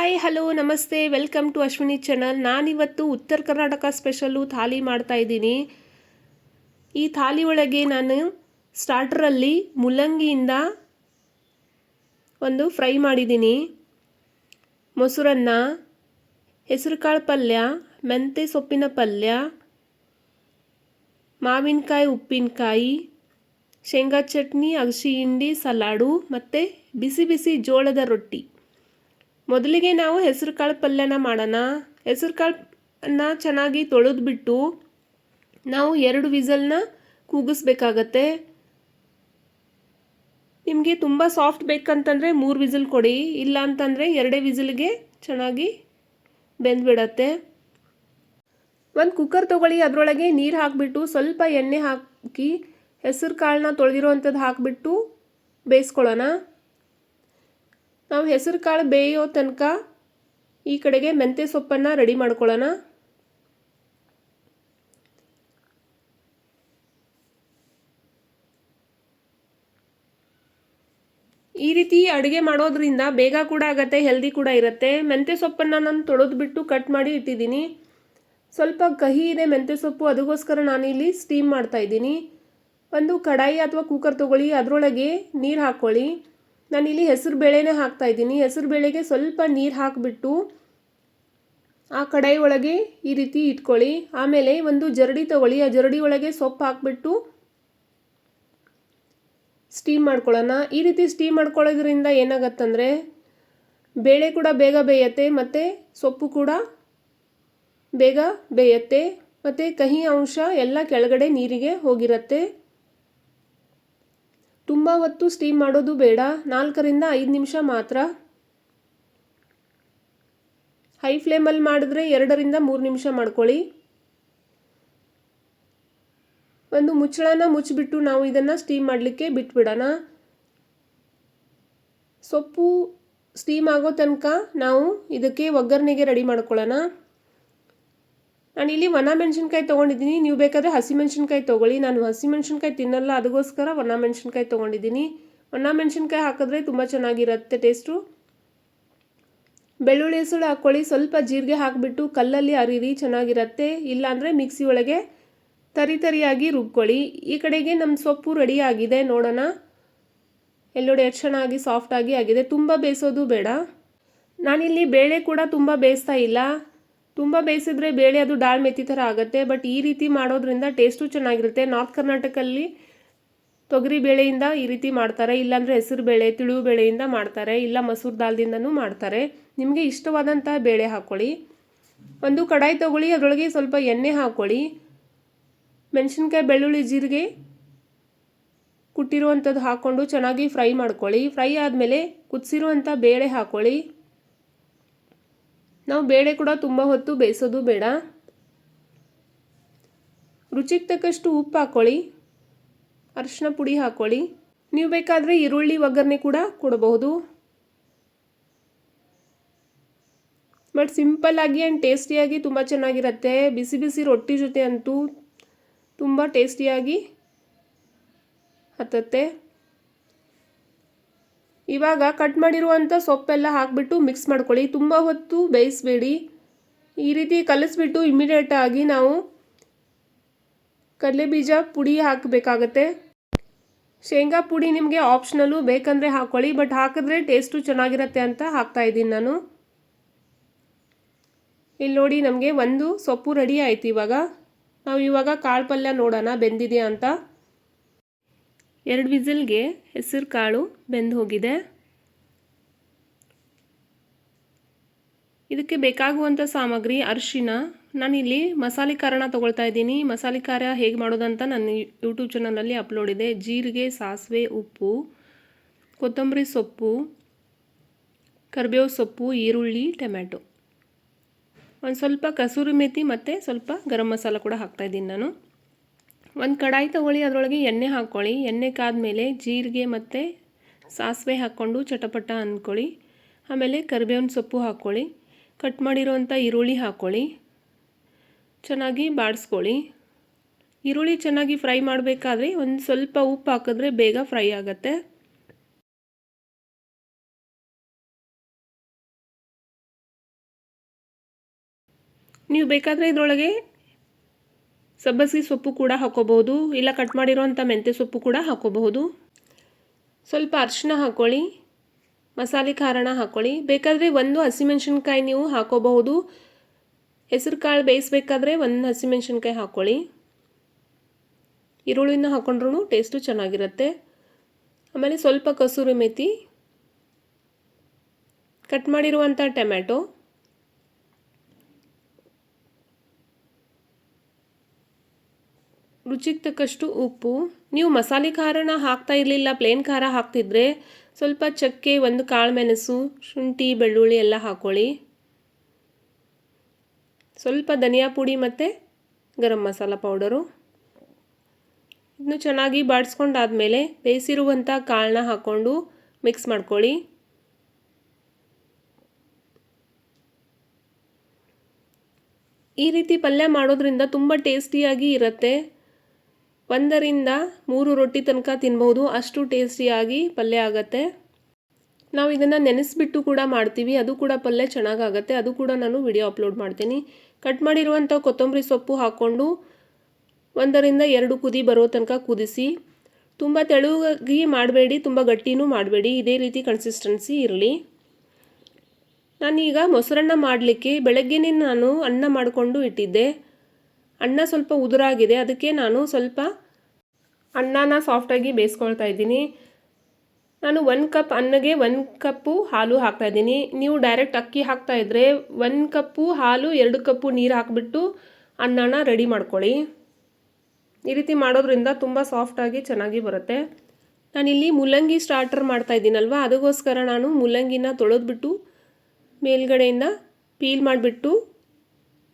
Hi, hello, ನಮಸ್ತೆ. Welcome to Ashwini channel. ನಾನಿವತ್ತು ಉತ್ತರ ಕರ್ನಾಟಕ ಸ್ಪೆಷಲ್ಲು ಥಾಲಿ ಮಾಡ್ತಾ ಇದ್ದೀನಿ. ಈ ಥಾಲಿ ಒಳಗೆ ನಾನು ಸ್ಟಾರ್ಟರಲ್ಲಿ ಮುಲ್ಲಂಗಿಯಿಂದ ಒಂದು ಫ್ರೈ ಮಾಡಿದ್ದೀನಿ. ಮೊಸರನ್ನ, ಹೆಸರುಕಾಳು ಪಲ್ಯ, ಮೆಂತೆ ಸೊಪ್ಪಿನ ಪಲ್ಯ, ಮಾವಿನಕಾಯಿ, ಉಪ್ಪಿನಕಾಯಿ, ಶೇಂಗಾ ಚಟ್ನಿ, ಅಗಸಿ ಹಿಂಡಿ, ಸಲಾಡು ಮತ್ತು ಬಿಸಿ ಬಿಸಿ ಜೋಳದ ರೊಟ್ಟಿ. ಮೊದಲಿಗೆ ನಾವು ಹೆಸರು ಕಾಳು ಪಲ್ಯನ ಮಾಡೋಣ. ಹೆಸರು ಕಾಳನ್ನ ಚೆನ್ನಾಗಿ ತೊಳೆದ್ಬಿಟ್ಟು ನಾವು ಎರಡು ವಿಸಲ್ನ ಕೂಗಿಸ್ಬೇಕಾಗತ್ತೆ. ನಿಮಗೆ ತುಂಬ ಸಾಫ್ಟ್ ಬೇಕಂತಂದರೆ ಮೂರು ವಿಸಲ್ ಕೊಡಿ. ಇಲ್ಲ ಅಂತಂದರೆ ಎರಡೇ ವಿಸಿಲ್ಗೆ ಚೆನ್ನಾಗಿ ಬೆಂದ್ಬಿಡತ್ತೆ. ಒಂದು ಕುಕ್ಕರ್ ತೊಗೊಳ್ಳಿ, ಅದರೊಳಗೆ ನೀರು ಹಾಕಿಬಿಟ್ಟು ಸ್ವಲ್ಪ ಎಣ್ಣೆ ಹಾಕಿ ಹೆಸರು ಕಾಳನ್ನ ತೊಳೆದಿರೋ ಅಂಥದ್ದು ಹಾಕಿಬಿಟ್ಟು ಬೇಯಿಸ್ಕೊಳ್ಳೋಣ. ನಾವು ಹೆಸರು ಕಾಳು ಬೇಯೋ ತನಕ ಈ ಕಡೆಗೆ ಮೆಂತ್ಯ ಸೊಪ್ಪನ್ನು ರೆಡಿ ಮಾಡ್ಕೊಳ್ಳೋಣ ಈ ರೀತಿ ಅಡುಗೆ ಮಾಡೋದ್ರಿಂದ ಬೇಗ ಕೂಡ ಆಗುತ್ತೆ ಹೆಲ್ದಿ ಕೂಡ ಇರುತ್ತೆ. ಮೆಂತ್ಯ ಸೊಪ್ಪನ್ನು ನಾನು ತೊಳೆದು ಬಿಟ್ಟು ಕಟ್ ಮಾಡಿ ಇಟ್ಟಿದ್ದೀನಿ. ಸ್ವಲ್ಪ ಕಹಿ ಇದೆ ಮೆಂತ್ಯ ಸೊಪ್ಪು ಅದಕ್ಕೋಸ್ಕರ ನಾನಿಲ್ಲಿ ಸ್ಟೀಮ್ ಮಾಡ್ತಾ ಇದ್ದೀನಿ. ಒಂದು ಕಡಾಯಿ ಅಥವಾ ಕುಕ್ಕರ್ ತೊಗೊಳ್ಳಿ, ಅದರೊಳಗೆ ನೀರು ಹಾಕ್ಕೊಳ್ಳಿ ನಾನಿಲ್ಲಿ ಹೆಸರು ಬೇಳೆನೇ ಹಾಕ್ತಾ ಇದ್ದೀನಿ. ಹೆಸರು ಬೇಳೆಗೆ ಸ್ವಲ್ಪ ನೀರು ಹಾಕಿಬಿಟ್ಟು ಆ ಕಡಾಯಿ ಒಳಗೆ ಈ ರೀತಿ ಇಟ್ಕೊಳ್ಳಿ. ಆಮೇಲೆ ಒಂದು ಜರಡಿ ತಗೊಳ್ಳಿ. ಆ ಜರಡಿ ಒಳಗೆ ಸೊಪ್ಪು ಹಾಕ್ಬಿಟ್ಟು ಸ್ಟೀಮ್ ಮಾಡ್ಕೊಳ್ಳೋಣ. ಈ ರೀತಿ ಸ್ಟೀಮ್ ಮಾಡ್ಕೊಳ್ಳೋದ್ರಿಂದ ಏನಾಗತ್ತಂದರೆ ಬೇಳೆ ಕೂಡ ಬೇಗ ಬೇಯತ್ತೆ, ಮತ್ತು ಸೊಪ್ಪು ಕೂಡ ಬೇಗ ಬೇಯತ್ತೆ, ಮತ್ತು ಕಹಿ ಅಂಶ ಎಲ್ಲ ಕೆಳಗಡೆ ನೀರಿಗೆ ಹೋಗಿರತ್ತೆ. ತುಂಬ ಹೊತ್ತು ಸ್ಟೀಮ್ ಮಾಡೋದು ಬೇಡ. ನಾಲ್ಕರಿಂದ ಐದು ನಿಮಿಷ ಮಾತ್ರ. ಹೈ ಫ್ಲೇಮಲ್ಲಿ ಮಾಡಿದ್ರೆ ಎರಡರಿಂದ ಮೂರು ನಿಮಿಷ ಮಾಡ್ಕೊಳ್ಳಿ. ಒಂದು ಮುಚ್ಚಳನ ಮುಚ್ಚಿಬಿಟ್ಟು ನಾವು ಇದನ್ನು ಸ್ಟೀಮ್ ಮಾಡಲಿಕ್ಕೆ ಬಿಟ್ಬಿಡೋಣ. ಸೊಪ್ಪು ಸ್ಟೀಮ್ ಆಗೋ ತನಕ ನಾವು ಇದಕ್ಕೆ ಒಗ್ಗರಣೆಗೆ ರೆಡಿ ಮಾಡ್ಕೊಳ್ಳೋಣ. ನಾನಿಲ್ಲಿ ಒಣ ಮೆಣಸಿನ್ಕಾಯಿ ತೊಗೊಂಡಿದ್ದೀನಿ. ನೀವು ಬೇಕಾದರೆ ಹಸಿಮೆಣ್ಸಿನ್ಕಾಯಿ ತೊಗೊಳ್ಳಿ. ನಾನು ಹಸಿಮೆಣ್ಸಿನ್ಕಾಯಿ ತಿನ್ನಲ್ಲ, ಅದಕ್ಕೋಸ್ಕರ ಒಣ ಮೆಣಸಿನ್ಕಾಯಿ ತೊಗೊಂಡಿದ್ದೀನಿ. ಒಣ ಮೆಣಸಿನ್ಕಾಯಿ ಹಾಕಿದ್ರೆ ತುಂಬ ಚೆನ್ನಾಗಿರುತ್ತೆ ಟೇಸ್ಟು. ಬೆಳ್ಳುಳ್ಳಿ ಹೆಸಳು ಹಾಕ್ಕೊಳ್ಳಿ. ಸ್ವಲ್ಪ ಜೀರಿಗೆ ಹಾಕಿಬಿಟ್ಟು ಕಲ್ಲಲ್ಲಿ ಅರಿರಿ, ಚೆನ್ನಾಗಿರುತ್ತೆ. ಇಲ್ಲಾಂದರೆ ಮಿಕ್ಸಿ ಒಳಗೆ ತರಿ ತರಿಯಾಗಿ ರುಬ್ಕೊಳ್ಳಿ. ಈ ಕಡೆಗೆ ನಮ್ಮ ಸೊಪ್ಪು ರೆಡಿ ಆಗಿದೆ, ನೋಡೋಣ. ಎಲ್ಲೋಡೆ ಎಷ್ಟು ಚೆನ್ನಾಗಿ ಸಾಫ್ಟಾಗಿ ಆಗಿದೆ. ತುಂಬ ಬೇಯಿಸೋದು ಬೇಡ. ನಾನಿಲ್ಲಿ ಬೇಳೆ ಕೂಡ ತುಂಬ ಬೇಯಿಸ್ತಾ ಇಲ್ಲ. ತುಂಬ ಬೇಯಿಸಿದ್ರೆ ಬೇಳೆ ಅದು ಡಾಳ್ ಮೆತ್ತಿ ಥರ ಆಗುತ್ತೆ ಬಟ್ ಈ ರೀತಿ ಮಾಡೋದ್ರಿಂದ ಟೇಸ್ಟು ಚೆನ್ನಾಗಿರುತ್ತೆ. ನಾರ್ತ್ ಕರ್ನಾಟಕಲ್ಲಿ ತೊಗರಿ ಬೇಳೆಯಿಂದ ಈ ರೀತಿ ಮಾಡ್ತಾರೆ. ಇಲ್ಲಾಂದರೆ ಹೆಸರು ಬೇಳೆ ತಿಳುವು ಬೇಳೆಯಿಂದ ಮಾಡ್ತಾರೆ. ಇಲ್ಲ ಮಸೂರು ದಾಲ್ದಿಂದನೂ ಮಾಡ್ತಾರೆ. ನಿಮಗೆ ಇಷ್ಟವಾದಂಥ ಬೇಳೆ ಹಾಕ್ಕೊಳ್ಳಿ ಒಂದು ಕಡಾಯಿ ತೊಗೊಳ್ಳಿ, ಅದರೊಳಗೆ ಸ್ವಲ್ಪ ಎಣ್ಣೆ ಹಾಕ್ಕೊಳ್ಳಿ ಮೆಣಸಿನ್ಕಾಯಿ, ಬೆಳ್ಳುಳ್ಳಿ, ಜೀರಿಗೆ ಕುಟ್ಟಿರುವಂಥದ್ದು ಹಾಕ್ಕೊಂಡು ಚೆನ್ನಾಗಿ ಫ್ರೈ ಮಾಡ್ಕೊಳ್ಳಿ. ಫ್ರೈ ಆದಮೇಲೆ ಕುದಿಸಿರುವಂಥ ಬೇಳೆ ಹಾಕ್ಕೊಳ್ಳಿ ನಾವು ಬೇಳೆ ಕೂಡ ತುಂಬ ಹೊತ್ತು ಬೇಯಿಸೋದು ಬೇಡ. ರುಚಿಗೆ ತಕ್ಕಷ್ಟು ಉಪ್ಪು ಹಾಕ್ಕೊಳ್ಳಿ ಅರಿಶಿನ ಪುಡಿ ಹಾಕ್ಕೊಳ್ಳಿ ನೀವು ಬೇಕಾದರೆ ಈರುಳ್ಳಿ, ಒಗ್ಗರಣೆ ಕೂಡ ಕೊಡಬಹುದು. ಬಟ್ ಸಿಂಪಲ್ಲಾಗಿ ಆ್ಯಂಡ್ ಟೇಸ್ಟಿಯಾಗಿ ತುಂಬ ಚೆನ್ನಾಗಿರುತ್ತೆ. ಬಿಸಿ ಬಿಸಿ ರೊಟ್ಟಿ ಜೊತೆ ಅಂತೂ ತುಂಬ ಟೇಸ್ಟಿಯಾಗಿ ಹತ್ತತ್ತೆ. ಇವಾಗ ಕಟ್ ಮಾಡಿರುವಂಥ ಸೊಪ್ಪೆಲ್ಲ ಹಾಕಿಬಿಟ್ಟು ಮಿಕ್ಸ್ ಮಾಡ್ಕೊಳ್ಳಿ. ತುಂಬ ಹೊತ್ತು ಬೇಯಿಸಬೇಡಿ. ಈ ರೀತಿ ಕಲಿಸ್ಬಿಟ್ಟು ಇಮಿಡಿಯೇಟಾಗಿ ನಾವು ಕಡಲೆ ಬೀಜ ಪುಡಿ ಹಾಕಬೇಕಾಗತ್ತೆ. ಶೇಂಗಾ ಪುಡಿ ನಿಮಗೆ ಆಪ್ಷನಲ್ಲು ಬೇಕಂದರೆ ಹಾಕ್ಕೊಳ್ಳಿ ಬಟ್ ಹಾಕಿದ್ರೆ ಟೇಸ್ಟು ಚೆನ್ನಾಗಿರುತ್ತೆ ಅಂತ ಹಾಕ್ತಾ ಇದ್ದೀನಿ ನಾನು. ಇಲ್ಲಿ ನೋಡಿ ನಮಗೆ ಒಂದು ಸೊಪ್ಪು ರೆಡಿ ಆಯಿತು ಇವಾಗ. ನಾವು ಇವಾಗ ಕಾಳು ಪಲ್ಯ ನೋಡೋಣ, ಬೆಂದಿದೆಯಾ ಅಂತ. ಎರಡು ವಿಸಿಲ್ಗೆ ಹೆಸರು ಕಾಳು ಬೆಂದು ಹೋಗಿದೆ. ಇದಕ್ಕೆ ಬೇಕಾಗುವಂಥ ಸಾಮಗ್ರಿ ಅರಿಶಿನ. ನಾನಿಲ್ಲಿ ಮಸಾಲೆ ಖಾರನ ತೊಗೊಳ್ತಾ ಇದ್ದೀನಿ. ಮಸಾಲೆ ಖಾರ ಹೇಗೆ ಮಾಡೋದಂತ ನನ್ನ ಯೂಟ್ಯೂಬ್ ಚಾನಲಲ್ಲಿ ಅಪ್ಲೋಡ್ ಇದೆ. ಜೀರಿಗೆ, ಸಾಸಿವೆ, ಉಪ್ಪು, ಕೊತ್ತಂಬರಿ ಸೊಪ್ಪು, ಕರಿಬೇವು ಸೊಪ್ಪು, ಈರುಳ್ಳಿ, ಟೊಮ್ಯಾಟೊ. ಒಂದು ಸ್ವಲ್ಪ ಕಸೂರಿ ಮೇಥಿ ಮತ್ತು ಸ್ವಲ್ಪ ಗರಂ ಮಸಾಲ ಕೂಡ ಹಾಕ್ತಾಯಿದ್ದೀನಿ ನಾನು. ಒಂದು ಕಡಾಯಿ ತೊಗೊಳ್ಳಿ, ಅದರೊಳಗೆ ಎಣ್ಣೆ ಹಾಕ್ಕೊಳ್ಳಿ ಎಣ್ಣೆ ಕಾದ್ಮೇಲೆ ಜೀರಿಗೆ ಮತ್ತು ಸಾಸಿವೆ ಹಾಕ್ಕೊಂಡು ಚಟಪಟ ಅಂದ್ಕೊಳ್ಳಿ ಆಮೇಲೆ ಕರಿಬೇವಿನ ಸೊಪ್ಪು ಹಾಕ್ಕೊಳ್ಳಿ ಕಟ್ ಮಾಡಿರೋವಂಥ ಈರುಳ್ಳಿ ಹಾಕ್ಕೊಳ್ಳಿ ಚೆನ್ನಾಗಿ ಬಾಡಿಸ್ಕೊಳ್ಳಿ. ಈರುಳ್ಳಿ ಚೆನ್ನಾಗಿ ಫ್ರೈ ಮಾಡಬೇಕಾದ್ರೆ ಒಂದು ಸ್ವಲ್ಪ ಉಪ್ಪು ಹಾಕಿದ್ರೆ ಬೇಗ ಫ್ರೈ ಆಗುತ್ತೆ. ನೀವು ಬೇಕಾದರೆ ಇದರೊಳಗೆ ಸಬ್ಬಸಿಗೆ ಸೊಪ್ಪು ಕೂಡ ಹಾಕೋಬಹುದು, ಇಲ್ಲ ಕಟ್ ಮಾಡಿರೋವಂಥ ಮೆಂತ್ಯ ಸೊಪ್ಪು ಕೂಡ ಹಾಕೋಬಹುದು. ಸ್ವಲ್ಪ ಅರಿಶಿನ ಹಾಕ್ಕೊಳ್ಳಿ ಮಸಾಲೆ ಖಾರನ ಹಾಕ್ಕೊಳ್ಳಿ ಬೇಕಾದರೆ ಒಂದು ಹಸಿಮೆಣ್ಸಿನ್ಕಾಯಿ ನೀವು ಹಾಕೋಬಹುದು. ಹೆಸರು ಕಾಳು ಬೇಯಿಸ್ಬೇಕಾದ್ರೆ ಒಂದು ಹಸಿಮೆಣ್ಸಿನ್ಕಾಯಿ ಹಾಕ್ಕೊಳ್ಳಿ ಈರುಳ್ಳಿನ ಹಾಕೊಂಡ್ರೂ ಟೇಸ್ಟು ಚೆನ್ನಾಗಿರುತ್ತೆ. ಆಮೇಲೆ ಸ್ವಲ್ಪ ಕಸೂರಿ ಮೆಥಿ ಕಟ್ ಮಾಡಿರುವಂಥ ಟೊಮ್ಯಾಟೊ. ರುಚಿಗೆ ತಕ್ಕಷ್ಟು ಉಪ್ಪು. ನೀವು ಮಸಾಲೆ ಖಾರನ ಹಾಕ್ತಾ ಇರಲಿಲ್ಲ, ಪ್ಲೇನ್ ಖಾರ ಹಾಕ್ತಿದ್ರೆ ಸ್ವಲ್ಪ ಚಕ್ಕೆ, ಒಂದು ಕಾಳು ಮೆಣಸು, ಶುಂಠಿ, ಬೆಳ್ಳುಳ್ಳಿ ಎಲ್ಲ ಹಾಕ್ಕೊಳ್ಳಿ ಸ್ವಲ್ಪ ಧನಿಯಾ ಪುಡಿ ಮತ್ತು ಗರಂ ಮಸಾಲ ಪೌಡರು. ಇದನ್ನು ಚೆನ್ನಾಗಿ ಬಾಡಿಸ್ಕೊಂಡಾದಮೇಲೆ ಬೇಯಿಸಿರುವಂಥ ಕಾಳನ್ನ ಹಾಕ್ಕೊಂಡು ಮಿಕ್ಸ್ ಮಾಡ್ಕೊಳ್ಳಿ. ಈ ರೀತಿ ಪಲ್ಯ ಮಾಡೋದ್ರಿಂದ ತುಂಬ ಟೇಸ್ಟಿಯಾಗಿ ಇರುತ್ತೆ. ಒಂದರಿಂದ ಮೂರು ರೊಟ್ಟಿ ತನಕ ತಿನ್ಬೋದು ಅಷ್ಟು ಟೇಸ್ಟಿಯಾಗಿ ಪಲ್ಯ ಆಗುತ್ತೆ. ನಾವು ಇದನ್ನು ನೆನೆಸಿಬಿಟ್ಟು ಕೂಡ ಮಾಡ್ತೀವಿ. ಅದು ಕೂಡ ಪಲ್ಯ ಚೆನ್ನಾಗಾಗತ್ತೆ. ಅದು ಕೂಡ ನಾನು ವಿಡಿಯೋ ಅಪ್ಲೋಡ್ ಮಾಡ್ತೀನಿ. ಕಟ್ ಮಾಡಿರುವಂಥ ಕೊತ್ತಂಬರಿ ಸೊಪ್ಪು ಹಾಕ್ಕೊಂಡು ಒಂದರಿಂದ ಎರಡು ಕುದಿ ಬರೋ ತನಕ ಕುದಿಸಿ, ತುಂಬ ತೆಳುವಾಗಿ ಮಾಡಬೇಡಿ, ತುಂಬ ಗಟ್ಟಿನೂ ಮಾಡಬೇಡಿ. ಇದೇ ರೀತಿ ಕನ್ಸಿಸ್ಟೆನ್ಸಿ ಇರಲಿ. ನಾನೀಗ ಮೊಸರನ್ನ ಮಾಡಲಿಕ್ಕೆ ಬೆಳಗ್ಗೆನೇ ನಾನು ಅನ್ನ ಮಾಡಿಕೊಂಡು ಇಟ್ಟಿದ್ದೆ. ಅನ್ನ ಸ್ವಲ್ಪ ಉದುರಾಗಿದೆ. ಅದಕ್ಕೆ ನಾನು ಸ್ವಲ್ಪ ಅನ್ನನ ಸಾಫ್ಟಾಗಿ ಬೇಯಿಸ್ಕೊಳ್ತಾ ಇದ್ದೀನಿ. ನಾನು ಒಂದು ಕಪ್ ಅನ್ನಗೆ ಒಂದು ಕಪ್ಪು ಹಾಲು ಹಾಕ್ತಾ ಇದ್ದೀನಿ. ನೀವು ಡೈರೆಕ್ಟ್ ಅಕ್ಕಿ ಹಾಕ್ತಾಯಿದ್ರೆ ಒಂದು ಕಪ್ಪು ಹಾಲು, ಎರಡು ಕಪ್ಪು ನೀರು ಹಾಕಿಬಿಟ್ಟು ಅನ್ನನ ರೆಡಿ ಮಾಡ್ಕೊಳ್ಳಿ. ಈ ರೀತಿ ಮಾಡೋದ್ರಿಂದ ತುಂಬ ಸಾಫ್ಟಾಗಿ ಚೆನ್ನಾಗಿ ಬರುತ್ತೆ. ನಾನಿಲ್ಲಿ ಮುಲ್ಲಂಗಿ ಸ್ಟಾರ್ಟರ್ ಮಾಡ್ತಾ ಇದ್ದೀನಲ್ವ? ಅದಕ್ಕೋಸ್ಕರ ನಾನು ಮುಲ್ಲಂಗಿನ ತೊಳೆದ್ಬಿಟ್ಟು ಮೇಲ್ಗಡೆಯಿಂದ ಪೀಲ್ ಮಾಡಿಬಿಟ್ಟು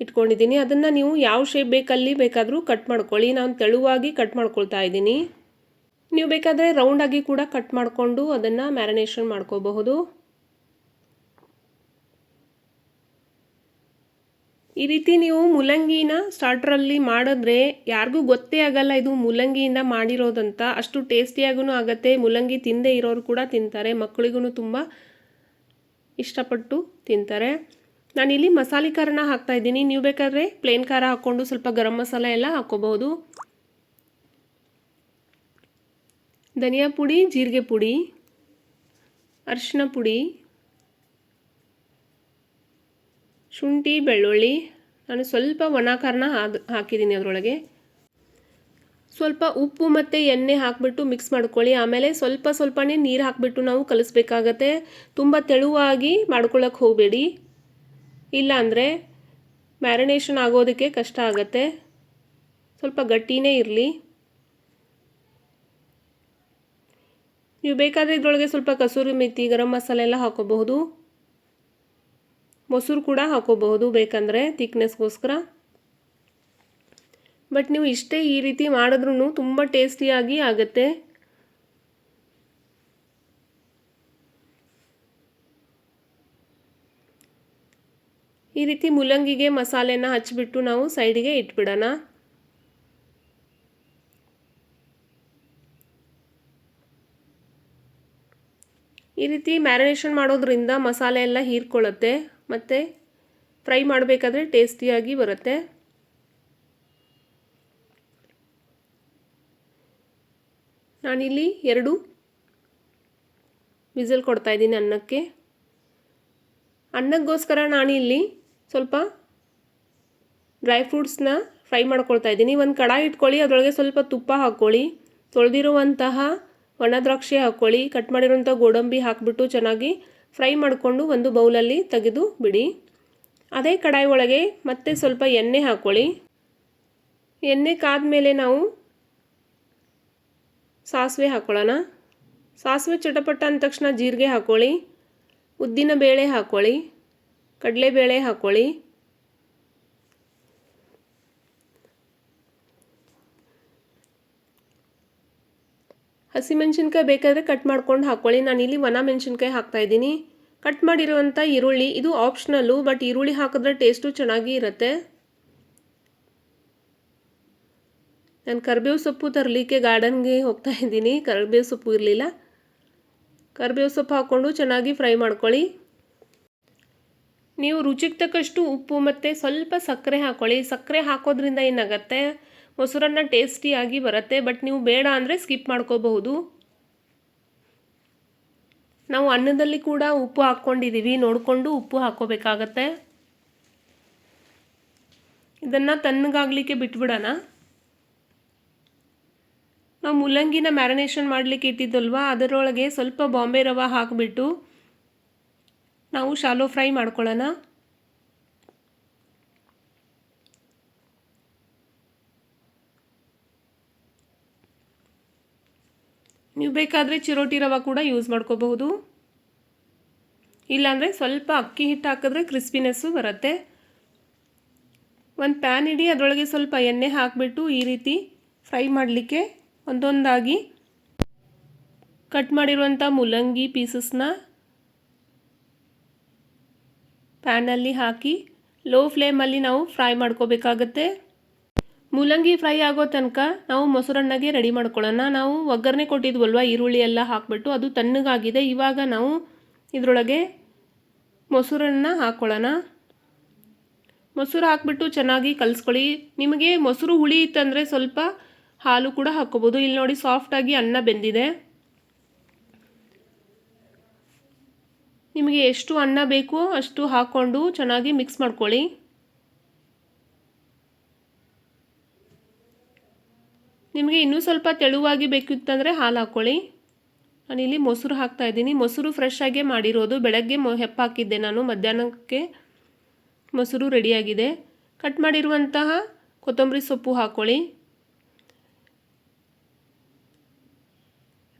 ಇಟ್ಕೊಂಡಿದ್ದೀನಿ. ಅದನ್ನು ನೀವು ಯಾವ ಶೇಪ್ ಬೇಕಲ್ಲಿ ಬೇಕಾದರೂ ಕಟ್ ಮಾಡ್ಕೊಳ್ಳಿ. ನಾನು ತೆಳುವಾಗಿ ಕಟ್ ಮಾಡ್ಕೊಳ್ತಾ ಇದ್ದೀನಿ. ನೀವು ಬೇಕಾದರೆ ರೌಂಡಾಗಿ ಕೂಡ ಕಟ್ ಮಾಡಿಕೊಂಡು ಅದನ್ನು ಮ್ಯಾರಿನೇಷನ್ ಮಾಡ್ಕೋಬಹುದು. ಈ ರೀತಿ ನೀವು ಮೂಲಂಗಿನ ಸ್ಟಾರ್ಟ್ರಲ್ಲಿ ಮಾಡಿದ್ರೆ ಯಾರಿಗೂ ಗೊತ್ತೇ ಆಗಲ್ಲ ಇದು ಮೂಲಂಗಿಯಿಂದ ಮಾಡಿರೋದಂತ. ಅಷ್ಟು ಟೇಸ್ಟಿಯಾಗೂ ಆಗುತ್ತೆ. ಮೂಲಂಗಿ ತಿಂದೇ ಇರೋರು ಕೂಡ ತಿಂತಾರೆ. ಮಕ್ಕಳಿಗೂ ತುಂಬ ಇಷ್ಟಪಟ್ಟು ತಿಂತಾರೆ. ನಾನಿಲ್ಲಿ ಮಸಾಲೆ ಖಾರನ ಹಾಕ್ತಾಯಿದ್ದೀನಿ ನೀವು ಬೇಕಾದರೆ ಪ್ಲೇನ್ ಖಾರ ಹಾಕ್ಕೊಂಡು ಸ್ವಲ್ಪ ಗರಂ ಮಸಾಲೆ ಎಲ್ಲ ಹಾಕ್ಕೋಬಹುದು. ಧನಿಯಾ ಪುಡಿ, ಜೀರಿಗೆ ಪುಡಿ ಅರಿಶಿನ ಪುಡಿ, ಶುಂಠಿ, ಬೆಳ್ಳುಳ್ಳಿ. ನಾನು ಸ್ವಲ್ಪ ಒಣ ಖಾರನ ಹಾಕಿದ್ದೀನಿ ಅದರೊಳಗೆ. ಸ್ವಲ್ಪ ಉಪ್ಪು ಮತ್ತು ಎಣ್ಣೆ ಹಾಕಿಬಿಟ್ಟು ಮಿಕ್ಸ್ ಮಾಡ್ಕೊಳ್ಳಿ. ಆಮೇಲೆ ಸ್ವಲ್ಪ ಸ್ವಲ್ಪನೇ ನೀರು ಹಾಕಿಬಿಟ್ಟು ನಾವು ಕಲಿಸ್ಬೇಕಾಗತ್ತೆ. ತುಂಬ ತೆಳುವಾಗಿ ಮಾಡ್ಕೊಳ್ಳೋಕೆ ಹೋಗಬೇಡಿ. ಇಲ್ಲ ಅಂದರೆ ಮ್ಯಾರಿನೇಷನ್ ಆಗೋದಕ್ಕೆ ಕಷ್ಟ ಆಗುತ್ತೆ. ಸ್ವಲ್ಪ ಗಟ್ಟಿನೇ ಇರಲಿ. ನೀವು ಬೇಕಾದರೆ ಇದರೊಳಗೆ ಸ್ವಲ್ಪ ಕಸೂರಿ ಮೆತ್ತಿ ಗರಂ ಮಸಾಲೆ ಎಲ್ಲ ಹಾಕೋಬಹುದು. ಮೊಸರು ಕೂಡ ಹಾಕೋಬಹುದು ಬೇಕಂದರೆ ತಿಕ್ನೆಸ್ಗೋಸ್ಕರ ಬಟ್ ನೀವು ಇಷ್ಟೇ ಈ ರೀತಿ ಮಾಡಿದ್ರೂ ತುಂಬ ಟೇಸ್ಟಿಯಾಗಿ ಆಗುತ್ತೆ. ರೀತಿ ಮೂಲಂಗಿಗೆ ಮಸಾಲೆನ ಹಚ್ಚಿಬಿಟ್ಟು ನಾವು ಸೈಡಿಗೆ ಇಟ್ಬಿಡೋಣ. ಈ ರೀತಿ ಮ್ಯಾರಿನೇಷನ್ ಮಾಡೋದ್ರಿಂದ ಮಸಾಲೆ ಎಲ್ಲ ಹೀರ್ಕೊಳ್ಳುತ್ತೆ ಮತ್ತು ಫ್ರೈ ಮಾಡಬೇಕಾದ್ರೆ ಟೇಸ್ಟಿಯಾಗಿ ಬರುತ್ತೆ. ನಾನಿಲ್ಲಿ ಎರಡು ವಿಸಲ್ ಕೊಡ್ತಾಯಿದ್ದೀನಿ ಅನ್ನಕ್ಕೆ. ಅನ್ನಕ್ಕೋಸ್ಕರ ನಾನಿಲ್ಲಿ ಸ್ವಲ್ಪ ಡ್ರೈ ಫ್ರೂಟ್ಸ್ನ ಫ್ರೈ ಮಾಡ್ಕೊಳ್ತಾ ಇದ್ದೀನಿ. ಒಂದು ಕಡಾಯಿ ಇಟ್ಕೊಳ್ಳಿ, ಅದರೊಳಗೆ ಸ್ವಲ್ಪ ತುಪ್ಪ ಹಾಕ್ಕೊಳ್ಳಿ. ತೊಳೆದಿರುವಂತಹ ಒಣ ದ್ರಾಕ್ಷಿ ಹಾಕ್ಕೊಳ್ಳಿ. ಕಟ್ ಮಾಡಿರುವಂಥ ಗೋಡಂಬಿ ಹಾಕಿಬಿಟ್ಟು ಚೆನ್ನಾಗಿ ಫ್ರೈ ಮಾಡಿಕೊಂಡು ಒಂದು ಬೌಲಲ್ಲಿ ತೆಗೆದು ಬಿಡಿ. ಅದೇ ಕಡಾಯಿ ಒಳಗೆ ಮತ್ತೆ ಸ್ವಲ್ಪ ಎಣ್ಣೆ ಹಾಕ್ಕೊಳ್ಳಿ. ಎಣ್ಣೆ ಕಾದ ಮೇಲೆ ನಾವು ಸಾಸಿವೆ ಹಾಕ್ಕೊಳ್ಳೋಣ. ಸಾಸಿವೆ ಚಟಪಟ ಅಂದ ತಕ್ಷಣ ಜೀರಿಗೆ ಹಾಕ್ಕೊಳ್ಳಿ. ಉದ್ದಿನ ಬೇಳೆ ಹಾಕ್ಕೊಳ್ಳಿ. ಕಡಲೆಬೇಳೆ ಹಾಕ್ಕೊಳ್ಳಿ ಹಸಿಮೆಣ್ಸಿನ್ಕಾಯಿ ಬೇಕಾದರೆ ಕಟ್ ಮಾಡ್ಕೊಂಡು ಹಾಕ್ಕೊಳ್ಳಿ ನಾನಿಲ್ಲಿ ಒಣ ಮೆಣಸಿನ್ಕಾಯಿ ಹಾಕ್ತಾಯಿದ್ದೀನಿ ಕಟ್ ಮಾಡಿರುವಂಥ ಈರುಳ್ಳಿ, ಇದು ಆಪ್ಷನಲ್ಲು ಬಟ್ ಈರುಳ್ಳಿ ಹಾಕಿದ್ರೆ ಟೇಸ್ಟು ಚೆನ್ನಾಗಿ ಇರುತ್ತೆ. ನಾನು ಕರಿಬೇವು ಸೊಪ್ಪು ತರಲಿಕ್ಕೆ ಗಾರ್ಡನ್ಗೆ ಹೋಗ್ತಾ ಇದ್ದೀನಿ. ಕರಿಬೇವು ಸೊಪ್ಪು ಇರಲಿಲ್ಲ. ಕರಿಬೇವು ಸೊಪ್ಪು ಹಾಕ್ಕೊಂಡು ಚೆನ್ನಾಗಿ ಫ್ರೈ ಮಾಡ್ಕೊಳ್ಳಿ. ನೀವು ರುಚಿಗೆ ತಕ್ಕಷ್ಟು ಉಪ್ಪು ಮತ್ತು ಸ್ವಲ್ಪ ಸಕ್ಕರೆ ಹಾಕ್ಕೊಳ್ಳಿ ಸಕ್ಕರೆ ಹಾಕೋದ್ರಿಂದ ಏನಾಗುತ್ತೆ? ಮೊಸರನ್ನ ಟೇಸ್ಟಿಯಾಗಿ ಬರುತ್ತೆ ಬಟ್ ನೀವು ಬೇಡ ಅಂದರೆ ಸ್ಕಿಪ್ ಮಾಡ್ಕೋಬಹುದು. ನಾವು ಅನ್ನದಲ್ಲಿ ಕೂಡ ಉಪ್ಪು ಹಾಕ್ಕೊಂಡಿದ್ದೀವಿ ನೋಡಿಕೊಂಡು ಉಪ್ಪು ಹಾಕ್ಕೋಬೇಕಾಗತ್ತೆ ಇದನ್ನು ತಣ್ಣಗಾಗಲಿಕ್ಕೆ ಬಿಟ್ಬಿಡೋಣ. ನಾವು ಮೂಲಂಗಿನ ಮ್ಯಾರಿನೇಷನ್ ಮಾಡಲಿಕ್ಕೆ ಇಟ್ಟಿದ್ದಲ್ವ? ಅದರೊಳಗೆ ಸ್ವಲ್ಪ ಬಾಂಬೆ ರವೆ ಹಾಕಿಬಿಟ್ಟು ನಾವು ಶಾಲೋ ಫ್ರೈ ಮಾಡ್ಕೊಳ್ಳೋಣ. ನೀವು ಬೇಕಾದರೆ ಚಿರೋಟಿ ರವೆ ಕೂಡ ಯೂಸ್ ಮಾಡ್ಕೋಬಹುದು. ಇಲ್ಲಾಂದರೆ ಸ್ವಲ್ಪ ಅಕ್ಕಿ ಹಿಟ್ಟು ಹಾಕಿದ್ರೆ ಕ್ರಿಸ್ಪಿನೆಸ್ಸು ಬರುತ್ತೆ. ಒಂದು ಪ್ಯಾನ್ ಇಡಿ, ಅದರೊಳಗೆ ಸ್ವಲ್ಪ ಎಣ್ಣೆ ಹಾಕಿಬಿಟ್ಟು ಈ ರೀತಿ ಫ್ರೈ ಮಾಡಲಿಕ್ಕೆ ಒಂದೊಂದಾಗಿ ಕಟ್ ಮಾಡಿರುವಂಥ ಮೂಲಂಗಿ ಪೀಸಸ್ನ ಪ್ಯಾನಲ್ಲಿ ಹಾಕಿ, ಲೋ ಫ್ಲೇಮಲ್ಲಿ ನಾವು ಫ್ರೈ ಮಾಡ್ಕೋಬೇಕಾಗತ್ತೆ. ಮೂಲಂಗಿ ಫ್ರೈ ಆಗೋ ತನಕ ನಾವು ಮೊಸರನ್ನಾಗೆ ರೆಡಿ ಮಾಡ್ಕೊಳ್ಳೋಣ. ನಾವು ಒಗ್ಗರಣೆ ಕೊಟ್ಟಿದ್ವಲ್ವ, ಈರುಳ್ಳಿ ಎಲ್ಲ ಹಾಕ್ಬಿಟ್ಟು ಅದು ತಣ್ಣಗಾಗಿದೆ. ಇವಾಗ ನಾವು ಇದರೊಳಗೆ ಮೊಸರನ್ನು ಹಾಕ್ಕೊಳ್ಳೋಣ. ಮೊಸರು ಹಾಕ್ಬಿಟ್ಟು ಚೆನ್ನಾಗಿ ಕಲಿಸ್ಕೊಳ್ಳಿ. ನಿಮಗೆ ಮೊಸರು ಹುಳಿ ಇತ್ತಂದರೆ ಸ್ವಲ್ಪ ಹಾಲು ಕೂಡ ಹಾಕ್ಕೋಬೋದು. ಇಲ್ಲಿ ನೋಡಿ ಸಾಫ್ಟಾಗಿ ಅನ್ನ ಬೆಂದಿದೆ. ನಿಮಗೆ ಎಷ್ಟು ಅನ್ನ ಬೇಕೋ ಅಷ್ಟು ಹಾಕ್ಕೊಂಡು ಚೆನ್ನಾಗಿ ಮಿಕ್ಸ್ ಮಾಡ್ಕೊಳ್ಳಿ. ನಿಮಗೆ ಇನ್ನೂ ಸ್ವಲ್ಪ ತೆಳುವಾಗಿ ಬೇಕಿತ್ತಂದರೆ ಹಾಲು ಹಾಕ್ಕೊಳ್ಳಿ. ನಾನಿಲ್ಲಿ ಮೊಸರು ಹಾಕ್ತಾ ಇದ್ದೀನಿ. ಮೊಸರು ಫ್ರೆಶ್ ಆಗೇ ಮಾಡಿರೋದು. ಬೆಳಗ್ಗೆ ಮೊ ಹೆಪ್ಪಾಕಿದ್ದೆ ನಾನು. ಮಧ್ಯಾಹ್ನಕ್ಕೆ ಮೊಸರು ರೆಡಿಯಾಗಿದೆ ಕಟ್ ಮಾಡಿರುವಂತಹ ಕೊತ್ತಂಬರಿ ಸೊಪ್ಪು ಹಾಕ್ಕೊಳ್ಳಿ.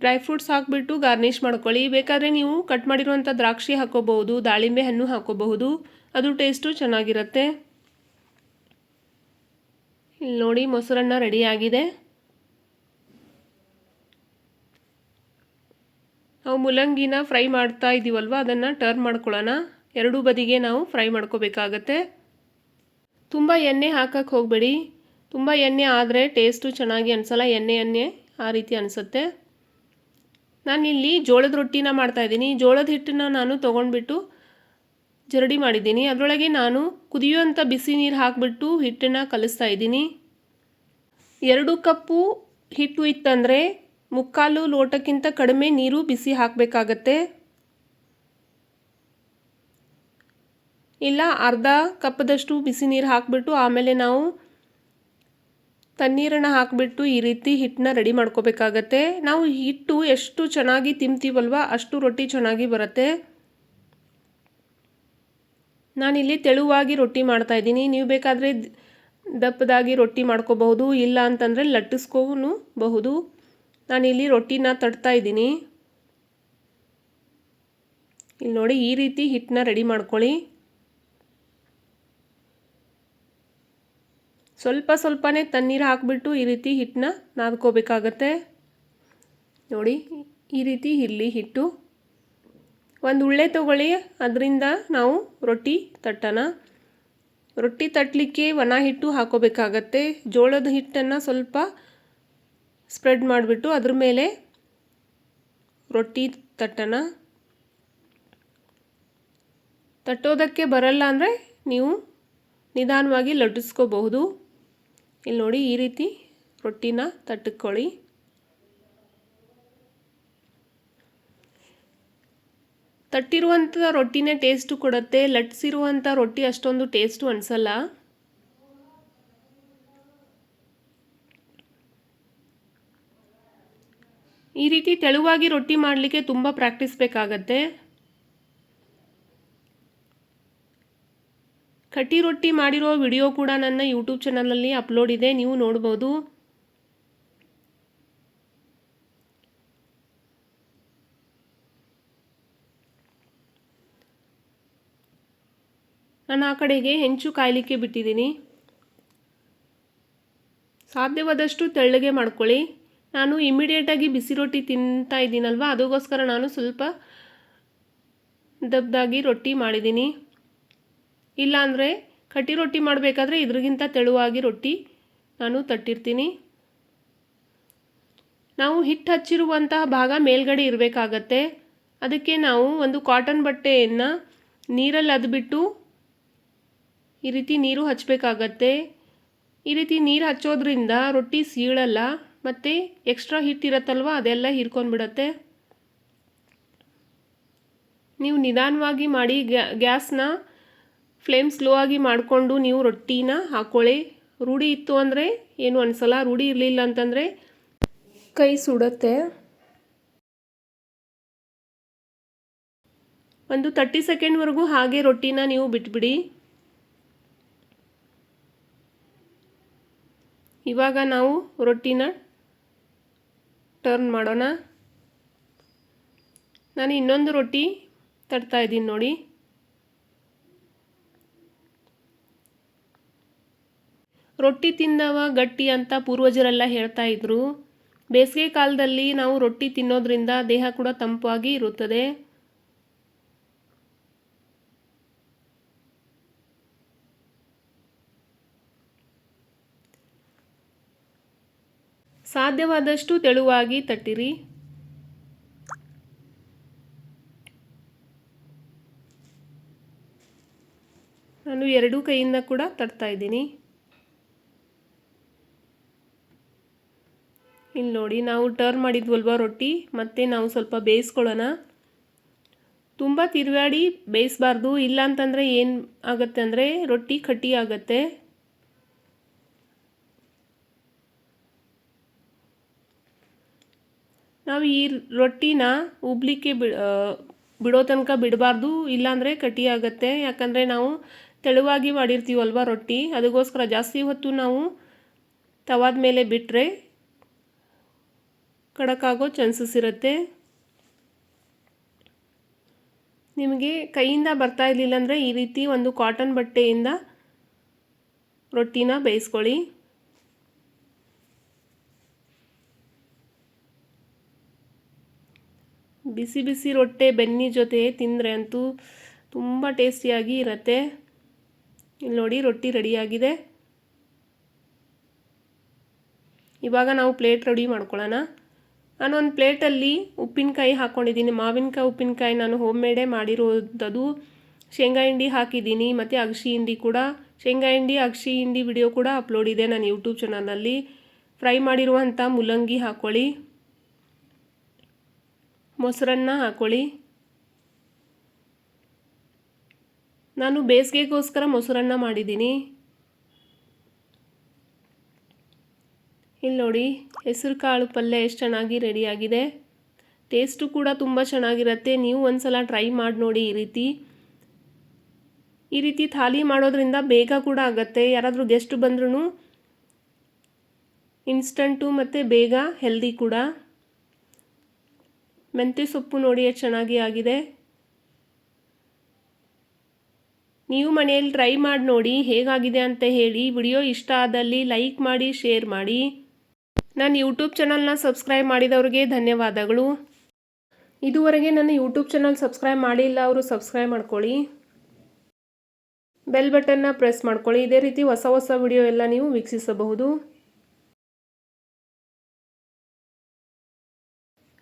ಡ್ರೈ ಫ್ರೂಟ್ಸ್ ಹಾಕಿಬಿಟ್ಟು ಗಾರ್ನಿಷ್ ಮಾಡ್ಕೊಳ್ಳಿ. ಬೇಕಾದರೆ ನೀವು ಕಟ್ ಮಾಡಿರುವಂಥ ದ್ರಾಕ್ಷಿ ಹಾಕೋಬಹುದು, ದಾಳಿಂಬೆ ಹಣ್ಣು ಹಾಕೋಬಹುದು. ಅದು ಟೇಸ್ಟು ಚೆನ್ನಾಗಿರುತ್ತೆ. ಇಲ್ಲಿ ನೋಡಿ ಮೊಸರನ್ನ ರೆಡಿಯಾಗಿದೆ ನಾವು ಮೂಲಂಗಿನ ಫ್ರೈ ಮಾಡ್ತಾ ಇದ್ದೀವಲ್ವ ಅದನ್ನು ಟರ್ನ್ ಮಾಡ್ಕೊಳ್ಳೋಣ. ಎರಡೂ ಬದಿಗೆ ನಾವು ಫ್ರೈ ಮಾಡ್ಕೋಬೇಕಾಗತ್ತೆ. ತುಂಬ ಎಣ್ಣೆ ಹಾಕೋಕ್ಕೆ ಹೋಗಬೇಡಿ. ತುಂಬ ಎಣ್ಣೆ ಆದರೆ ಟೇಸ್ಟು ಚೆನ್ನಾಗಿ ಅನಿಸಲ್ಲ. ಎಣ್ಣೆ ಎಣ್ಣೆ ಆ ರೀತಿ ಅನಿಸುತ್ತೆ. ನಾನಿಲ್ಲಿ ಜೋಳದ ರೊಟ್ಟಿನ ಮಾಡ್ತಾಯಿದ್ದೀನಿ ಜೋಳದ ಹಿಟ್ಟನ್ನು ನಾನು ತೊಗೊಂಡ್ಬಿಟ್ಟು ಜರಡಿ ಮಾಡಿದ್ದೀನಿ. ಅದರೊಳಗೆ ನಾನು ಕುದಿಯುವಂಥ ಬಿಸಿ ನೀರು ಹಾಕಿಬಿಟ್ಟು ಹಿಟ್ಟನ್ನು ಕಲಿಸ್ತಾ ಇದ್ದೀನಿ. ಎರಡು ಕಪ್ಪು ಹಿಟ್ಟು ಇತ್ತಂದರೆ ಮುಕ್ಕಾಲು ಲೋಟಕ್ಕಿಂತ ಕಡಿಮೆ ನೀರು ಬಿಸಿ ಹಾಕಬೇಕಾಗತ್ತೆ. ಇಲ್ಲ, ಅರ್ಧ ಕಪ್ಪದಷ್ಟು ಬಿಸಿ ನೀರು ಹಾಕಿಬಿಟ್ಟು ಆಮೇಲೆ ನಾವು ತಣ್ಣೀರನ್ನು ಹಾಕಿಬಿಟ್ಟು ಈ ರೀತಿ ಹಿಟ್ಟನ್ನ ರೆಡಿ ಮಾಡ್ಕೋಬೇಕಾಗತ್ತೆ. ನಾವು ಹಿಟ್ಟು ಎಷ್ಟು ಚೆನ್ನಾಗಿ ತಿಂತೀವಲ್ವ ಅಷ್ಟು ರೊಟ್ಟಿ ಚೆನ್ನಾಗಿ ಬರುತ್ತೆ. ನಾನಿಲ್ಲಿ ತೆಳುವಾಗಿ ರೊಟ್ಟಿ ಮಾಡ್ತಾ ಇದ್ದೀನಿ. ನೀವು ಬೇಕಾದರೆ ದಪ್ಪದಾಗಿ ರೊಟ್ಟಿ ಮಾಡ್ಕೋಬಹುದು, ಇಲ್ಲ ಅಂತಂದರೆ ಲಟ್ಟಿಸ್ಕೋನು ಬಹುದು. ನಾನಿಲ್ಲಿ ರೊಟ್ಟಿನ ತಡ್ತಾ ಇದ್ದೀನಿ. ಇಲ್ಲಿ ನೋಡಿ ಈ ರೀತಿ ಹಿಟ್ಟನ್ನ ರೆಡಿ ಮಾಡ್ಕೊಳ್ಳಿ. ಸ್ವಲ್ಪ ಸ್ವಲ್ಪನೇ ತಣ್ಣೀರು ಹಾಕಿಬಿಟ್ಟು ಈ ರೀತಿ ಹಿಟ್ಟನ್ನ ನಾದ್ಕೋಬೇಕಾಗತ್ತೆ. ನೋಡಿ, ಈ ರೀತಿ ಇಲ್ಲಿ ಹಿಟ್ಟು. ಒಂದು ಉಳ್ಳೆ ತಗೊಳ್ಳಿ, ಅದರಿಂದ ನಾವು ರೊಟ್ಟಿ ತಟ್ಟೋಣ ರೊಟ್ಟಿ ತಟ್ಟಲಿಕ್ಕೆ ಒಣ ಹಿಟ್ಟು ಹಾಕೋಬೇಕಾಗತ್ತೆ. ಜೋಳದ ಹಿಟ್ಟನ್ನು ಸ್ವಲ್ಪ ಸ್ಪ್ರೆಡ್ ಮಾಡಿಬಿಟ್ಟು ಅದ್ರ ಮೇಲೆ ರೊಟ್ಟಿ ತಟ್ಟೋಣ ತಟ್ಟೋದಕ್ಕೆ ಬರಲ್ಲ ಅಂದರೆ ನೀವು ನಿಧಾನವಾಗಿ ಲಟ್ಟಿಸ್ಕೋಬಹುದು. ಇಲ್ಲಿ ನೋಡಿ ಈ ರೀತಿ ರೊಟ್ಟಿನ ತಟ್ಟಿಕೊಳ್ಳಿ. ತಟ್ಟಿರುವಂಥ ರೊಟ್ಟಿನೇ ಟೇಸ್ಟು ಕೊಡುತ್ತೆ. ಲಟ್ಸಿರುವಂಥ ರೊಟ್ಟಿ ಅಷ್ಟೊಂದು ಟೇಸ್ಟು ಅನಿಸಲ್ಲ. ಈ ರೀತಿ ತೆಳುವಾಗಿ ರೊಟ್ಟಿ ಮಾಡಲಿಕ್ಕೆ ತುಂಬ ಪ್ರಾಕ್ಟೀಸ್ ಬೇಕಾಗತ್ತೆ. ಕಟ್ಟಿ ರೊಟ್ಟಿ ಮಾಡಿರೋ ವಿಡಿಯೋ ಕೂಡ ನನ್ನ ಯೂಟ್ಯೂಬ್ ಚಾನಲಲ್ಲಿ ಅಪ್ಲೋಡ್ ಇದೆ, ನೀವು ನೋಡ್ಬೋದು. ನಾನು ಆ ಕಡೆಗೆ ಹೆಂಚು ಕಾಯಲಿಕ್ಕೆ ಬಿಟ್ಟಿದ್ದೀನಿ. ಸಾಧ್ಯವಾದಷ್ಟು ತೆಳ್ಳಗೆ ಮಾಡ್ಕೊಳ್ಳಿ. ನಾನು ಇಮಿಡಿಯೇಟಾಗಿ ಬಿಸಿ ರೊಟ್ಟಿ ತಿಂತಾ ಇದ್ದೀನಲ್ವ, ಅದಕ್ಕೋಸ್ಕರ ನಾನು ಸ್ವಲ್ಪ ದಬ್ದಾಗಿ ರೊಟ್ಟಿ ಮಾಡಿದ್ದೀನಿ. ಇಲ್ಲಾಂದರೆ ಕಟ್ಟಿ ರೊಟ್ಟಿ ಮಾಡಬೇಕಾದ್ರೆ ಇದ್ರಿಗಿಂತ ತೆಳುವಾಗಿ ರೊಟ್ಟಿ ನಾನು ತಟ್ಟಿರ್ತೀನಿ. ನಾವು ಹಿಟ್ಟು ಹಚ್ಚಿರುವಂತಹ ಭಾಗ ಮೇಲ್ಗಡೆ ಇರಬೇಕಾಗತ್ತೆ. ಅದಕ್ಕೆ ನಾವು ಒಂದು ಕಾಟನ್ ಬಟ್ಟೆಯನ್ನು ನೀರಲ್ಲಿ ಅದ್ಬಿಟ್ಟು ಈ ರೀತಿ ನೀರು ಹಚ್ಚಬೇಕಾಗತ್ತೆ ಈ ರೀತಿ ನೀರು ಹಚ್ಚೋದ್ರಿಂದ ರೊಟ್ಟಿ ಸೀಳಲ್ಲ, ಮತ್ತು ಎಕ್ಸ್ಟ್ರಾ ಹಿಟ್ಟಿರತ್ತಲ್ವ ಅದೆಲ್ಲ ಹೀರ್ಕೊಂಡ್ಬಿಡತ್ತೆ. ನೀವು ನಿಧಾನವಾಗಿ ಮಾಡಿ ಗ್ಯಾಸ್ನ ಫ್ಲೇಮ್ ಸ್ಲೋ ಆಗಿ ಮಾಡಿಕೊಂಡು ನೀವು ರೊಟ್ಟಿನ ಹಾಕ್ಕೊಳ್ಳಿ ರೂಢಿ ಇತ್ತು ಅಂದರೆ ಏನು ಅನಿಸಲ್ಲ, ರೂಢಿ ಇರಲಿಲ್ಲ ಅಂತಂದರೆ ಕೈ ಸುಡುತ್ತೆ. ಒಂದು ತರ್ಟಿ ಸೆಕೆಂಡ್ವರೆಗೂ ಹಾಗೆ ರೊಟ್ಟಿನ ನೀವು ಬಿಟ್ಬಿಡಿ. ಇವಾಗ ನಾವು ರೊಟ್ಟಿನ ಟರ್ನ್ ಮಾಡೋಣ. ನಾನು ಇನ್ನೊಂದು ರೊಟ್ಟಿ ತಡ್ತಾ ಇದ್ದೀನಿ ನೋಡಿ. ರೊಟ್ಟಿ ತಿಂದವ ಗಟ್ಟಿ ಅಂತ ಪೂರ್ವಜರೆಲ್ಲ ಹೇಳ್ತಾ ಇದ್ರು. ಬೇಸಿಗೆ ಕಾಲದಲ್ಲಿ ನಾವು ರೊಟ್ಟಿ ತಿನ್ನೋದ್ರಿಂದ ದೇಹ ಕೂಡ ತಂಪಾಗಿ ಇರುತ್ತದೆ. ಸಾಧ್ಯವಾದಷ್ಟು ತೆಳುವಾಗಿ ತಟ್ಟಿರಿ. ನಾನು ಎರಡೂ ಕೈಯಿಂದ ಕೂಡ ತಟ್ತಾ ಇದ್ದೀನಿ. ಇಲ್ಲಿ ನೋಡಿ, ನಾವು ಟರ್ನ್ ಮಾಡಿದ್ವಲ್ವ ರೊಟ್ಟಿ, ಮತ್ತೆ ನಾವು ಸ್ವಲ್ಪ ಬೇಯಿಸ್ಕೊಳ್ಳೋಣ. ತುಂಬ ತಿರುಗಾಡಿ ಬೇಯಿಸ್ಬಾರ್ದು, ಇಲ್ಲ ಅಂತಂದರೆ ಏನು ಆಗುತ್ತೆ ಅಂದರೆ ರೊಟ್ಟಿ ಕಟ್ಟಿ ಆಗುತ್ತೆ. ನಾವು ಈ ರೊಟ್ಟಿನ ಉಬ್ಲಿಕ್ಕೆ ಬಿಡೋ ತನಕ ಬಿಡಬಾರ್ದು ಇಲ್ಲಾಂದರೆ ಕಟ್ಟಿ ಆಗುತ್ತೆ. ಯಾಕಂದರೆ ನಾವು ತೆಳುವಾಗಿ ಮಾಡಿರ್ತೀವಲ್ವ ರೊಟ್ಟಿ, ಅದಕ್ಕೋಸ್ಕರ ಜಾಸ್ತಿ ಹೊತ್ತು ನಾವು ತವಾದ ಮೇಲೆ ಬಿಟ್ಟರೆ ಕಡಕಾಗೋ ಚಾನ್ಸಸ್ ಇರುತ್ತೆ. ನಿಮಗೆ ಕೈಯಿಂದ ಬರ್ತಾ ಇರಲಿಲ್ಲ ಅಂದರೆ ಈ ರೀತಿ ಒಂದು ಕಾಟನ್ ಬಟ್ಟೆಯಿಂದ ರೊಟ್ಟಿನ ಬೇಯಿಸ್ಕೊಳ್ಳಿ. ಬಿಸಿ ಬಿಸಿ ರೊಟ್ಟೆ ಬೆನ್ನಿ ಜೊತೆ ತಿಂದರೆ ಅಂತೂ ತುಂಬ ಟೇಸ್ಟಿಯಾಗಿ ಇರುತ್ತೆ. ಇಲ್ಲಿ ನೋಡಿ ರೊಟ್ಟಿ ರೆಡಿಯಾಗಿದೆ. ಇವಾಗ ನಾವು ಪ್ಲೇಟ್ ರೆಡಿ ಮಾಡ್ಕೊಳ್ಳೋಣ. ನಾನು ಒಂದು ಪ್ಲೇಟಲ್ಲಿ ಉಪ್ಪಿನಕಾಯಿ ಹಾಕ್ಕೊಂಡಿದ್ದೀನಿ ಮಾವಿನಕಾಯಿ, ಉಪ್ಪಿನಕಾಯಿ ನಾನು ಹೋಮ್ ಮೇಡೇ ಮಾಡಿರೋದದು. ಶೇಂಗಾ ಹಿಂಡಿ ಹಾಕಿದ್ದೀನಿ. ಮತ್ತು ಅಗ್ಸಿ ಹಿಂಡಿ ಕೂಡ. ಶೇಂಗಾ ಹಿಂಡಿ ಅಗಸಿ ಹಿಂಡಿ ವಿಡಿಯೋ ಕೂಡ ಅಪ್ಲೋಡ್ ಇದೆ ನಾನು ಯೂಟ್ಯೂಬ್ ಚಾನಲಲ್ಲಿ ಫ್ರೈ ಮಾಡಿರುವಂಥ ಮೂಲಂಗಿ ಹಾಕ್ಕೊಳ್ಳಿ ಮೊಸರನ್ನ ಹಾಕ್ಕೊಳ್ಳಿ ನಾನು ಬೇಸಿಗೆಗೋಸ್ಕರ ಮೊಸರನ್ನ ಮಾಡಿದ್ದೀನಿ. ಇಲ್ಲಿ ನೋಡಿ, ಹೆಸರು ಕಾಳು ಪಲ್ಯ ಎಷ್ಟು ಚೆನ್ನಾಗಿ ರೆಡಿಯಾಗಿದೆ. ಟೇಸ್ಟು ಕೂಡ ತುಂಬ ಚೆನ್ನಾಗಿರುತ್ತೆ. ನೀವು ಒಂದು ಸಲ ಟ್ರೈ ಮಾಡಿ ನೋಡಿ ಈ ರೀತಿ. ಈ ರೀತಿ ಥಾಲಿ ಮಾಡೋದ್ರಿಂದ ಬೇಗ ಕೂಡ ಆಗುತ್ತೆ. ಯಾರಾದರೂ ಗೆಸ್ಟ್ ಬಂದ್ರೂ ಇನ್ಸ್ಟಂಟು ಮತ್ತು ಬೇಗ ಹೆಲ್ದಿ ಕೂಡ. ಮೆಂತ್ಯ ಸೊಪ್ಪು ನೋಡಿ ಎಷ್ಟು ಚೆನ್ನಾಗಿ ಆಗಿದೆ. ನೀವು ಮನೆಯಲ್ಲಿ ಟ್ರೈ ಮಾಡಿ ನೋಡಿ ಹೇಗಾಗಿದೆ ಅಂತ ಹೇಳಿ. ವಿಡಿಯೋ ಇಷ್ಟ ಆದಲ್ಲಿ ಲೈಕ್ ಮಾಡಿ ಶೇರ್ ಮಾಡಿ. ನನ್ನ ಯೂಟ್ಯೂಬ್ ಚಾನಲ್ನ ಸಬ್ಸ್ಕ್ರೈಬ್ ಮಾಡಿದವ್ರಿಗೆ ಧನ್ಯವಾದಗಳು. ಇದುವರೆಗೆ ನನ್ನ ಯೂಟ್ಯೂಬ್ ಚಾನಲ್ ಸಬ್ಸ್ಕ್ರೈಬ್ ಮಾಡಿಲ್ಲ ಅವರು ಸಬ್ಸ್ಕ್ರೈಬ್ ಮಾಡ್ಕೊಳ್ಳಿ. ಬೆಲ್ ಬಟನ್ನ ಪ್ರೆಸ್ ಮಾಡ್ಕೊಳ್ಳಿ. ಇದೇ ರೀತಿ ಹೊಸ ಹೊಸ ವಿಡಿಯೋ ಎಲ್ಲ ನೀವು ವೀಕ್ಷಿಸಬಹುದು.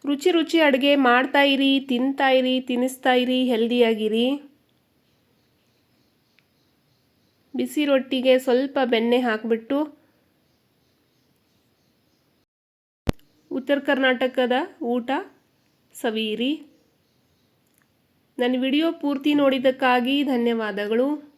ರುಚಿ ರುಚಿ ಅಡುಗೆ ಮಾಡ್ತಾ ಇರಿ, ತಿಂತಾ ಇರಿ ತಿನ್ನಿಸ್ತಾ ಇರಿ ಹೆಲ್ದಿಯಾಗಿರಿ ಬಿಸಿ ರೊಟ್ಟಿಗೆ ಸ್ವಲ್ಪ ಬೆಣ್ಣೆ ಹಾಕಿಬಿಟ್ಟು ಉತ್ತರ ಕರ್ನಾಟಕದ ಊಟ ಸವೀರಿ. ನನ್ನ ವಿಡಿಯೋ ಪೂರ್ತಿ ನೋಡಿದ್ದಕ್ಕಾಗಿ ಧನ್ಯವಾದಗಳು.